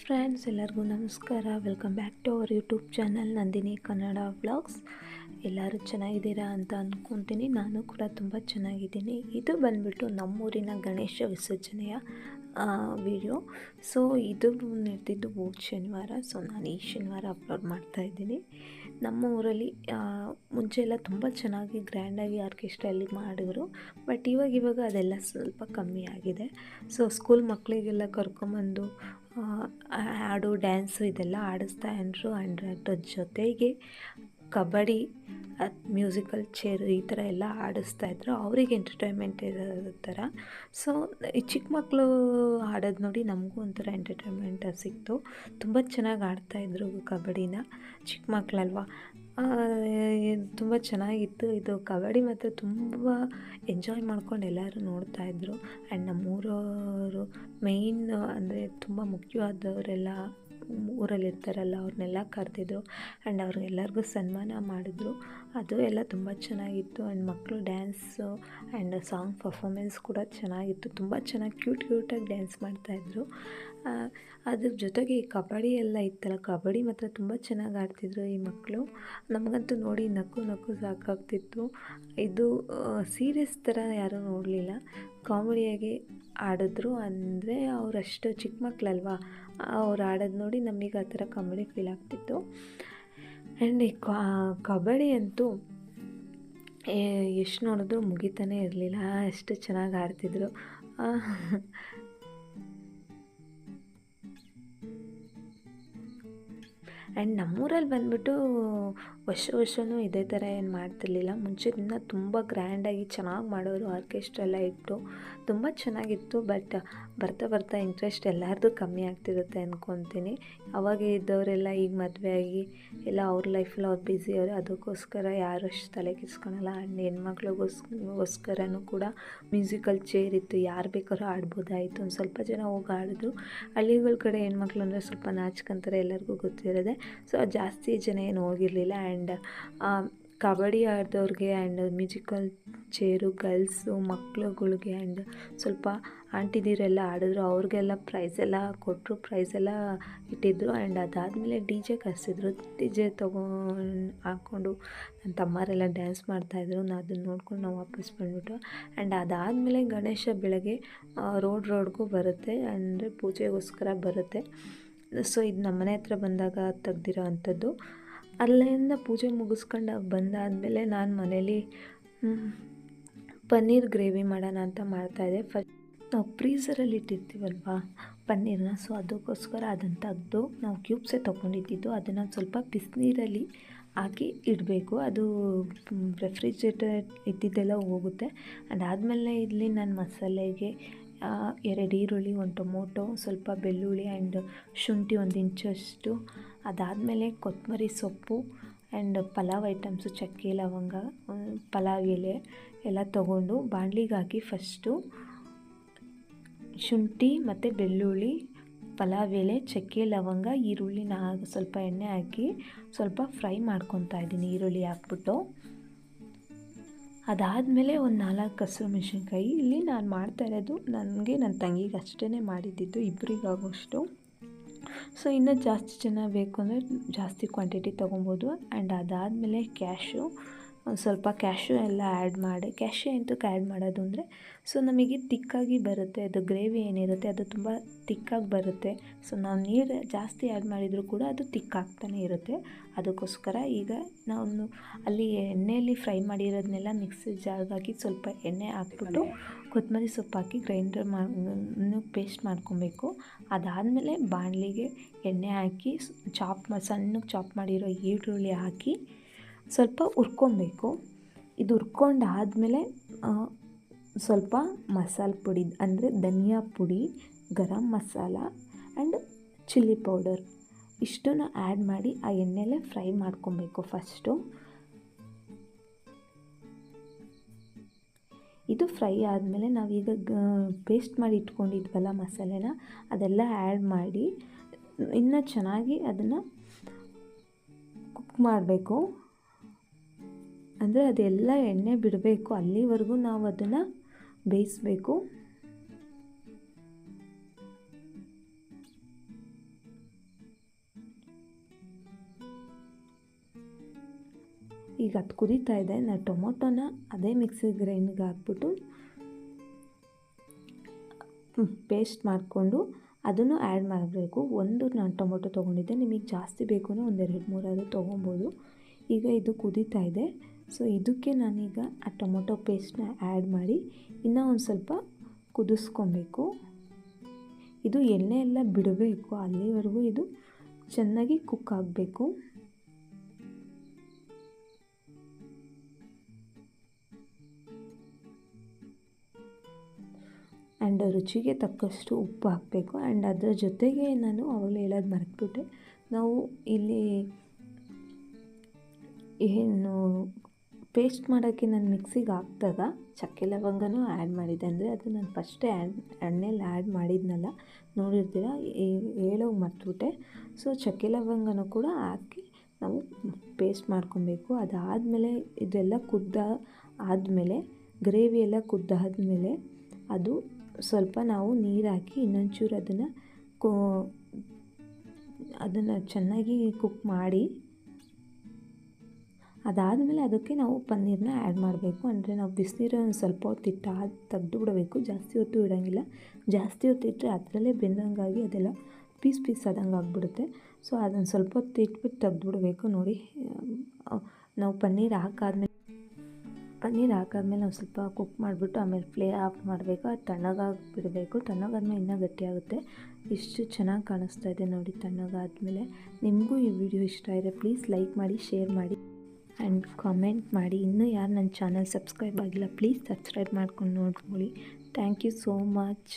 Friends ಎಲ್ಲರಿಗೂ ನಮಸ್ಕಾರ. Welcome back to our YouTube channel Nandini Kannada vlogs ಎಲ್ಲರೂ ಚೆನ್ನಾಗಿದ್ದೀರಾ ಅಂತ ಅಂದ್ಕೊತೀನಿ ನಾನು ಕೂಡ ತುಂಬ ಚೆನ್ನಾಗಿದ್ದೀನಿ. ಇದು ಬಂದ್ಬಿಟ್ಟು ನಮ್ಮೂರಿನ ಗಣೇಶ ವಿಸರ್ಜನೆಯ ವಿಡಿಯೋ ಸೊ ಇದು ನಡೆದಿದ್ದು ಹೋದ ಶನಿವಾರ. ಸೊ ನಾನು ಈ ಶನಿವಾರ ಅಪ್ಲೋಡ್ ಮಾಡ್ತಾಯಿದ್ದೀನಿ ನಮ್ಮ ಊರಲ್ಲಿ ಮುಂಚೆ ಎಲ್ಲ ತುಂಬ ಚೆನ್ನಾಗಿ ಗ್ರ್ಯಾಂಡಾಗಿ ಆರ್ಕೆಸ್ಟ್ರಲ್ಲಿ ಮಾಡಿದ್ರು. ಬಟ್ ಇವಾಗ ಇವಾಗ ಅದೆಲ್ಲ ಸ್ವಲ್ಪ ಕಮ್ಮಿ ಆಗಿದೆ. ಸೊ ಸ್ಕೂಲ್ ಮಕ್ಕಳಿಗೆಲ್ಲ ಕರ್ಕೊಂಬಂದು ಹಾಡು, ಡ್ಯಾನ್ಸು ಇದೆಲ್ಲ ಆಡಿಸ್ತಾ ಇದ್ರು. ಆ್ಯಂಡ್ ಅದ್ರ ಜೊತೆಗೆ ಕಬಡ್ಡಿ ಮ್ಯೂಸಿಕಲ್ ಚೇರು ಈ ಥರ ಎಲ್ಲ ಆಡಿಸ್ತಾ ಇದ್ರು. ಅವ್ರಿಗೆ ಎಂಟರ್ಟೈನ್ಮೆಂಟ್ ಇರೋ ಥರ. ಸೊ, ಈ ಚಿಕ್ಕ ಮಕ್ಕಳು ಆಡೋದು ನೋಡಿ ನಮಗೂ ಒಂಥರ ಎಂಟರ್ಟೈನ್ಮೆಂಟ್ ಸಿಕ್ತು. ತುಂಬ ಚೆನ್ನಾಗಿ ಆಡ್ತಾಯಿದ್ರು ಕಬಡ್ಡಿನ. ಚಿಕ್ಕ ಮಕ್ಕಳಲ್ವಾ? ತುಂಬ ಚೆನ್ನಾಗಿತ್ತು ಇದು. ಕಬಡ್ಡಿ ಮಾತ್ರ ತುಂಬ ಎಂಜಾಯ್ ಮಾಡ್ಕೊಂಡು ಎಲ್ಲರೂ ನೋಡ್ತಾಯಿದ್ರು ಆ್ಯಂಡ್ ನಮ್ಮೂರವರು ಮೇಯ್ನ್ ಅಂದರೆ ತುಂಬ ಮುಖ್ಯವಾದವರೆಲ್ಲ ಊರಲ್ಲಿ ಇರ್ತಾರಲ್ಲ ಅವ್ರನ್ನೆಲ್ಲ ಕರೆದಿದ್ರು ಆ್ಯಂಡ್ ಅವ್ರಿಗೆಲ್ಲರಿಗೂ ಸನ್ಮಾನ ಮಾಡಿದ್ರು. ಅದು ಎಲ್ಲ ತುಂಬ ಚೆನ್ನಾಗಿತ್ತು ಆ್ಯಂಡ್ ಮಕ್ಕಳು ಡ್ಯಾನ್ಸು ಆ್ಯಂಡ್ ಸಾಂಗ್ ಪರ್ಫಾಮೆನ್ಸ್ ಕೂಡ ಚೆನ್ನಾಗಿತ್ತು. ತುಂಬ ಚೆನ್ನಾಗಿ ಕ್ಯೂಟ್ ಕ್ಯೂಟಾಗಿ ಡ್ಯಾನ್ಸ್ ಮಾಡ್ತಾಯಿದ್ರು ಅದ್ರ ಜೊತೆಗೆ ಈ ಕಬಡ್ಡಿ ಎಲ್ಲ ಇತ್ತಲ್ಲ, ಕಬಡ್ಡಿ ಮಾತ್ರ ತುಂಬ ಚೆನ್ನಾಗಿ ಆಡ್ತಿದ್ರು ಈ ಮಕ್ಕಳು ನಮಗಂತೂ ನೋಡಿ ನಕ್ಕು ನಕ್ಕು ಸಾಕಾಗ್ತಿತ್ತು. ಇದು ಸೀರಿಯಸ್ ಥರ ಯಾರೂ ನೋಡಲಿಲ್ಲ. ಕಾಮಿಡಿಯಾಗಿ ಆಡಿದ್ರು ಅಂದರೆ ಅವರಷ್ಟು ಚಿಕ್ಕ ಮಕ್ಕಳಲ್ವಾ? ಅವ್ರು ಆಡೋದು ನೋಡಿ ನಮಗೆ ಆ ಥರ ಕಾಮಿಡಿ ಫೀಲ್ ಆಗ್ತಿತ್ತು. ಆ್ಯಂಡ್ ಈ ಕಬಡ್ಡಿ ಅಂತೂ ಎಷ್ಟು ನೋಡಿದ್ರು ಮುಗಿತಾನೆ ಇರಲಿಲ್ಲ. ಅಷ್ಟು ಚೆನ್ನಾಗಿ ಆಡ್ತಿದ್ರು. ಆ್ಯಂಡ್ ನಮ್ಮೂರಲ್ಲಿ ಬಂದ್ಬಿಟ್ಟು ವರ್ಷ ವರ್ಷವೂ ಇದೇ ಥರ ಏನು ಮಾಡ್ತಿರ್ಲಿಲ್ಲ. ಮುಂಚೆದಿಂದ ತುಂಬ ಗ್ರ್ಯಾಂಡಾಗಿ ಚೆನ್ನಾಗಿ ಮಾಡೋರು ಆರ್ಕೆಸ್ಟ್ರಾ ಎಲ್ಲ ಇಟ್ಟು ತುಂಬ ಚೆನ್ನಾಗಿತ್ತು. ಬಟ್ ಬರ್ತಾ ಬರ್ತಾ ಇಂಟ್ರೆಸ್ಟ್ ಎಲ್ಲರದ್ದು ಕಮ್ಮಿ ಆಗ್ತಿರುತ್ತೆ ಅಂದ್ಕೊತೀನಿ ಅವಾಗ ಇದ್ದವರೆಲ್ಲ ಈಗ ಮದುವೆ ಆಗಿ ಎಲ್ಲ ಅವ್ರ ಲೈಫಲ್ಲಿ ಅವ್ರು ಬ್ಯುಸಿ ಅವರು, ಅದಕ್ಕೋಸ್ಕರ ಯಾರು ಅಷ್ಟು ತಲೆ ಕೆಸ್ಕೊಳಲ್ಲ ಆ್ಯಂಡ್ ಹೆಣ್ಮಕ್ಳಿಗೋಸ್ಕರನೂ ಕೂಡ ಮ್ಯೂಸಿಕಲ್ ಚೇರ್ ಇತ್ತು. ಯಾರು ಬೇಕಾದ್ರೂ ಆಡ್ಬೋದಾಯಿತು. ಒಂದು ಸ್ವಲ್ಪ ಜನ ಹೋಗಿ ಆಡಿದ್ರು. ಹಳ್ಳಿಗಳ ಕಡೆ ಹೆಣ್ಮಕ್ಳು ಅಂದರೆ ಸ್ವಲ್ಪ ನಾಚ್ಕೊಂತಾರೆ ಎಲ್ಲರಿಗೂ ಗೊತ್ತಿರೋದೆ. ಸೊ ಜಾಸ್ತಿ ಜನ ಏನು ಹೋಗಿರಲಿಲ್ಲ ಆ್ಯಂಡ್ ಕಬಡ್ಡಿ ಆಡಿದವ್ರಿಗೆ ಆ್ಯಂಡ್ ಮ್ಯೂಸಿಕಲ್ ಚೇರು, ಗರ್ಲ್ಸು, ಮಕ್ಳುಗಳಿಗೆ ಆ್ಯಂಡ್ ಸ್ವಲ್ಪ ಆಂಟಿದಿರೆಲ್ಲ ಆಡಿದ್ರು, ಅವ್ರಿಗೆಲ್ಲ ಪ್ರೈಸ್ ಎಲ್ಲ ಕೊಟ್ಟರು ಪ್ರೈಸ್ ಎಲ್ಲ ಇಟ್ಟಿದ್ರು ಆ್ಯಂಡ್ ಅದಾದಮೇಲೆ ಡಿ ಜೆ ಕರೆಸಿದ್ರು. ಡಿ ಜೆ ತೊಗೊಂಡು ಹಾಕ್ಕೊಂಡು ನನ್ನ ತಮ್ಮರೆಲ್ಲ ಡ್ಯಾನ್ಸ್ ಮಾಡ್ತಾಯಿದ್ರು ನಾನು ಅದನ್ನು ನೋಡ್ಕೊಂಡು ನಾವು ವಾಪಸ್ ಬಂದ್ಬಿಟ್ಟು ಆ್ಯಂಡ್ ಅದಾದಮೇಲೆ ಗಣೇಶ ಬೆಳಗ್ಗೆ ರೋಡ್ ರೋಡ್ಗೂ ಬರುತ್ತೆ ಅಂದರೆ ಪೂಜೆಗೋಸ್ಕರ ಬರುತ್ತೆ. ಸೊ ಇದು ನಮ್ಮ ಮನೆ ಹತ್ರ ಬಂದಾಗ ತೆಗ್ದಿರೋ ಅಂಥದ್ದು. ಅಲ್ಲಿಂದ ಪೂಜೆ ಮುಗಿಸ್ಕೊಂಡು ಬಂದಾದಮೇಲೆ ನಾನು ಮನೇಲಿ ಪನ್ನೀರ್ ಗ್ರೇವಿ ಮಾಡೋಣ ಅಂತ ಮಾಡ್ತಾಯಿದ್ದೆ ಫಸ್ಟ್ ನಾವು ಫ್ರೀಸರಲ್ಲಿ ಇಟ್ಟಿರ್ತೀವಲ್ವಾ ಪನ್ನೀರನ್ನ ಸೊ ಅದಕ್ಕೋಸ್ಕರ ಅದನ್ನು ತೆಗೆದು ನಾವು ಕ್ಯೂಬ್ಸೆ ತೊಗೊಂಡಿದ್ದು ಅದನ್ನು ಸ್ವಲ್ಪ ಬಿಸಿನೀರಲ್ಲಿ ಹಾಕಿ ಇಡಬೇಕು. ಅದು ರೆಫ್ರಿಜರೇಟರ್ ಇದ್ದಿದ್ದೆಲ್ಲ ಹೋಗುತ್ತೆ. ಅದಾದಮೇಲೆ ಇಲ್ಲಿ ನಾನು ಮಸಾಲೆಗೆ ಎರಡು ಈರುಳ್ಳಿ, ಒಂದು ಟೊಮೊಟೊ, ಸ್ವಲ್ಪ ಬೆಳ್ಳುಳ್ಳಿ ಆ್ಯಂಡ್ ಶುಂಠಿ ಒಂದು ಇಂಚಷ್ಟು ಅದಾದಮೇಲೆ ಕೊತ್ತಂಬರಿ ಸೊಪ್ಪು ಆ್ಯಂಡ್ ಪಲಾವ್ ಐಟಮ್ಸು, ಚಕ್ಕೆ, ಲವಂಗ ಪಲಾವ್ ಎಲೆ ಎಲ್ಲ ತೊಗೊಂಡು ಬಾಣಲಿಗೆ ಹಾಕಿ ಫಸ್ಟು ಶುಂಠಿ ಮತ್ತು ಬೆಳ್ಳುಳ್ಳಿ, ಪಲಾವ್ ಎಲೆ, ಚಕ್ಕೆ, ಲವಂಗ, ಈರುಳ್ಳಿನ ಸ್ವಲ್ಪ ಎಣ್ಣೆ ಹಾಕಿ ಸ್ವಲ್ಪ ಫ್ರೈ ಮಾಡ್ಕೊತಾ ಇದ್ದೀನಿ. ಈರುಳ್ಳಿ ಹಾಕ್ಬಿಟ್ಟು ಅದಾದಮೇಲೆ ಒಂದು ನಾಲ್ಕು ಹಸಿರು ಮೆಣಸಿನ್ಕಾಯಿ. ಇಲ್ಲಿ ನಾನು ಮಾಡ್ತಾ ಇರೋದು ನನಗೆ ನನ್ನ ತಂಗಿಗೆ ಅಷ್ಟೇ ಮಾಡಿದ್ದಿದ್ದು ಇಬ್ಬರಿಗಾಗೋಷ್ಟು ಸೊ ಇನ್ನೂ ಜಾಸ್ತಿ ಜನ ಬೇಕು ಅಂದರೆ ಜಾಸ್ತಿ ಕ್ವಾಂಟಿಟಿ ತೊಗೊಬೋದು. ಆ್ಯಂಡ್ ಅದಾದಮೇಲೆ ಕ್ಯಾಶು ಸ್ವಲ್ಪ ಕ್ಯಾಶ್ಯೂ ಎಲ್ಲ ಆ್ಯಡ್ ಮಾಡಿ. ಕ್ಯಾಶ್ಯೂ ಎಂತಕ್ಕೆ ಆ್ಯಡ್ ಮಾಡೋದು ಅಂದರೆ ಸೊ ನಮಗೆ ತಿಕ್ಕಾಗಿ ಬರುತ್ತೆ, ಅದು ಗ್ರೇವಿ ಏನಿರುತ್ತೆ ಅದು ತುಂಬ ತಿಕ್ಕಾಗಿ ಬರುತ್ತೆ. ಸೊ ನಾವು ನೀರು ಜಾಸ್ತಿ ಆ್ಯಡ್ ಮಾಡಿದರೂ ಕೂಡ ಅದು ತಿಕ್ಕಾಗ್ತಾನೆ ಇರುತ್ತೆ. ಅದಕ್ಕೋಸ್ಕರ ಈಗ ನಾವು ಅಲ್ಲಿ ಎಣ್ಣೆಯಲ್ಲಿ ಫ್ರೈ ಮಾಡಿರೋದನ್ನೆಲ್ಲ ಮಿಕ್ಸಿ ಜಾಗಾಕಿ ಸ್ವಲ್ಪ ಎಣ್ಣೆ ಹಾಕ್ಬಿಟ್ಟು ಕೊತ್ತಂಬರಿ ಸೊಪ್ಪು ಹಾಕಿ ಗ್ರೈಂಡರ್ ಮಾಡಿ ಪೇಸ್ಟ್ ಮಾಡ್ಕೊಬೇಕು. ಅದಾದಮೇಲೆ ಬಾಣಲಿಗೆ ಎಣ್ಣೆ ಹಾಕಿ ಚಾಪ್ ಸಣ್ಣಗೆ ಚಾಪ್ ಮಾಡಿರೋ ಈರುಳ್ಳಿ ಹಾಕಿ ಸ್ವಲ್ಪ ಹುರ್ಕೊಬೇಕು. ಇದು ಹುರ್ಕೊಂಡಾದಮೇಲೆ ಸ್ವಲ್ಪ ಮಸಾಲೆ ಪುಡಿ, ಅಂದರೆ ಧನಿಯಾ ಪುಡಿ, garam masala and chilli powder. ಇಷ್ಟನ್ನು ಆ್ಯಡ್ ಮಾಡಿ ಆ ಎಣ್ಣೆಲೇ ಫ್ರೈ ಮಾಡ್ಕೊಬೇಕು ಫಸ್ಟು. ಇದು ಫ್ರೈ ಆದಮೇಲೆ ನಾವೀಗ ಪೇಸ್ಟ್ ಮಾಡಿ ಇಟ್ಕೊಂಡಿದ್ವಲ್ಲ ಮಸಾಲೆನ, ಅದೆಲ್ಲ ಆ್ಯಡ್ ಮಾಡಿ, ಇನ್ನೂ ಚೆನ್ನಾಗಿ ಅದನ್ನು ಕುಕ್ ಮಾಡಬೇಕು. ಅಂದರೆ ಅದೆಲ್ಲ ಎಣ್ಣೆ ಬಿಡಬೇಕು. ಅಲ್ಲಿವರೆಗೂ ನಾವು ಅದನ್ನು ಬೇಯಿಸಬೇಕು. ಈಗ ಅದು ಕುದೀತಾ ಇದೆ. ನಾವು ಟೊಮೊಟೊನ ಅದೇ ಮಿಕ್ಸಿ ಗ್ರೈಂಡ್ಗೆ ಹಾಕ್ಬಿಟ್ಟು ಪೇಸ್ಟ್ ಮಾಡಿಕೊಂಡು ಅದನ್ನು ಆ್ಯಡ್ ಮಾಡಬೇಕು. ಒಂದು ನಾನು ಟೊಮೊಟೊ ತೊಗೊಂಡಿದ್ದೆ. ನಿಮಗೆ ಜಾಸ್ತಿ ಬೇಕು ಅಂದರೆ ಒಂದೆರಡು ಮೂರಾದರೂ ತೊಗೊಬೋದು. ಈಗ ಇದು ಕುದೀತಾ ಇದೆ. ಸೊ ಇದಕ್ಕೆ ನಾನೀಗ ಆ ಟೊಮೊಟೊ ಪೇಸ್ಟ್ನ ಆ್ಯಡ್ ಮಾಡಿ ಇನ್ನೂ ಒಂದು ಸ್ವಲ್ಪ ಕುದಿಸ್ಕೊಬೇಕು. ಇದು ಎಣ್ಣೆ ಎಲ್ಲ ಬಿಡಬೇಕು, ಅಲ್ಲಿವರೆಗೂ ಇದು ಚೆನ್ನಾಗಿ ಕುಕ್ ಆಗಬೇಕು. ಆ್ಯಂಡ್ ರುಚಿಗೆ ತಕ್ಕಷ್ಟು ಉಪ್ಪು ಹಾಕಬೇಕು. ಆ್ಯಂಡ್ ಅದರ ಜೊತೆಗೆ ನಾನು ಅವಾಗಲೇ ಹೇಳೋದು ಮರೆತುಬಿಟ್ಟೆ, ನಾವು ಇಲ್ಲಿ ಏನು ಪೇಸ್ಟ್ ಮಾಡೋಕ್ಕೆ ನಾನು ಮಿಕ್ಸಿಗೆ ಹಾಕಿದಾಗ ಚಕ್ಕೆ ಲವಂಗನೂ ಆ್ಯಡ್ ಮಾಡಿದ್ದೆ. ಅಂದರೆ ಅದು ನಾನು ಫಸ್ಟೇ ಆ್ಯಡ್ ಎಣ್ಣೆಲಿ ಆ್ಯಡ್ ಮಾಡಿದ್ನಲ್ಲ, ನೋಡಿರ್ತೀರ? ಹೇಳೋಗಿ ಮರ್ತುಬಿಟ್ಟೆ. ಸೊ, ಚಕ್ಕೆ ಲವಂಗನೂ ಕೂಡ ಹಾಕಿ ನಾವು ಪೇಸ್ಟ್ ಮಾಡ್ಕೊಬೇಕು. ಅದಾದಮೇಲೆ ಇದೆಲ್ಲ ಕುದ್ದ ಆದಮೇಲೆ, ಗ್ರೇವಿ ಎಲ್ಲ ಕುದ್ದಾದಮೇಲೆ ಅದು ಸ್ವಲ್ಪ ನಾವು ನೀರು ಹಾಕಿ ಇನ್ನೊಂಚೂರು ಅದನ್ನು ಕೋ, ಅದನ್ನು ಚೆನ್ನಾಗಿ ಕುಕ್ ಮಾಡಿ ಅದಾದಮೇಲೆ ಅದಕ್ಕೆ ನಾವು ಪನ್ನೀರನ್ನ ಆ್ಯಡ್ ಮಾಡಬೇಕು. ಅಂದರೆ ನಾವು ಬಿಸಿನೀರನ್ನು ಸ್ವಲ್ಪ ಹೊತ್ತು ಇಟ್ಟು ತೆಗ್ದು ಬಿಡಬೇಕು. ಜಾಸ್ತಿ ಹೊತ್ತು ಇಡೋಂಗಿಲ್ಲ. ಜಾಸ್ತಿ ಹೊತ್ತು ಇಟ್ಟರೆ ಅದರಲ್ಲೇ ಬೆಂದಂಗಾಗಿ ಅದೆಲ್ಲ ಪೀಸ್ ಪೀಸ್ ಆದಂಗೆ ಆಗಿಬಿಡುತ್ತೆ. ಸೊ ಅದನ್ನು ಸ್ವಲ್ಪ ಹೊತ್ತು ಇಟ್ಬಿಟ್ಟು ತೆಗೆದು ಬಿಡಬೇಕು. ನೋಡಿ ನಾವು ಪನ್ನೀರ್ ಹಾಕಾದ್ಮೇಲೆ ಪನ್ನೀರ್ ಹಾಕಾದ್ಮೇಲೆ ನಾವು ಸ್ವಲ್ಪ ಕುಕ್ ಮಾಡಿಬಿಟ್ಟು ಆಮೇಲೆ ಫ್ಲೇ ಆಫ್ ಮಾಡಬೇಕು. ಅದು ತಣ್ಣಗಾಗಿ ಬಿಡಬೇಕು ತಣ್ಣಗಾದ್ಮೇಲೆ ಇನ್ನೂ ಗಟ್ಟಿಯಾಗುತ್ತೆ. ಇಷ್ಟು ಚೆನ್ನಾಗಿ ಕಾಣಿಸ್ತಾ ಇದೆ ನೋಡಿ ತಣ್ಣಗಾದ್ಮೇಲೆ ನಿಮಗೂ ಈ ವಿಡಿಯೋ ಇಷ್ಟ ಇದೆ ಪ್ಲೀಸ್ ಲೈಕ್ ಮಾಡಿ ಶೇರ್ ಮಾಡಿ. ಆ್ಯಂಡ್ ಕಾಮೆಂಟ್ ಮಾಡಿ. ಇನ್ನೂ ಯಾರು ನನ್ನ ಚಾನಲ್ ಸಬ್ಸ್ಕ್ರೈಬ್ ಆಗಿಲ್ಲ ಪ್ಲೀಸ್ ಸಬ್ಸ್ಕ್ರೈಬ್ ಮಾಡ್ಕೊಂಡು ನೋಡ್ಕೊಳ್ಳಿ. Thank you so much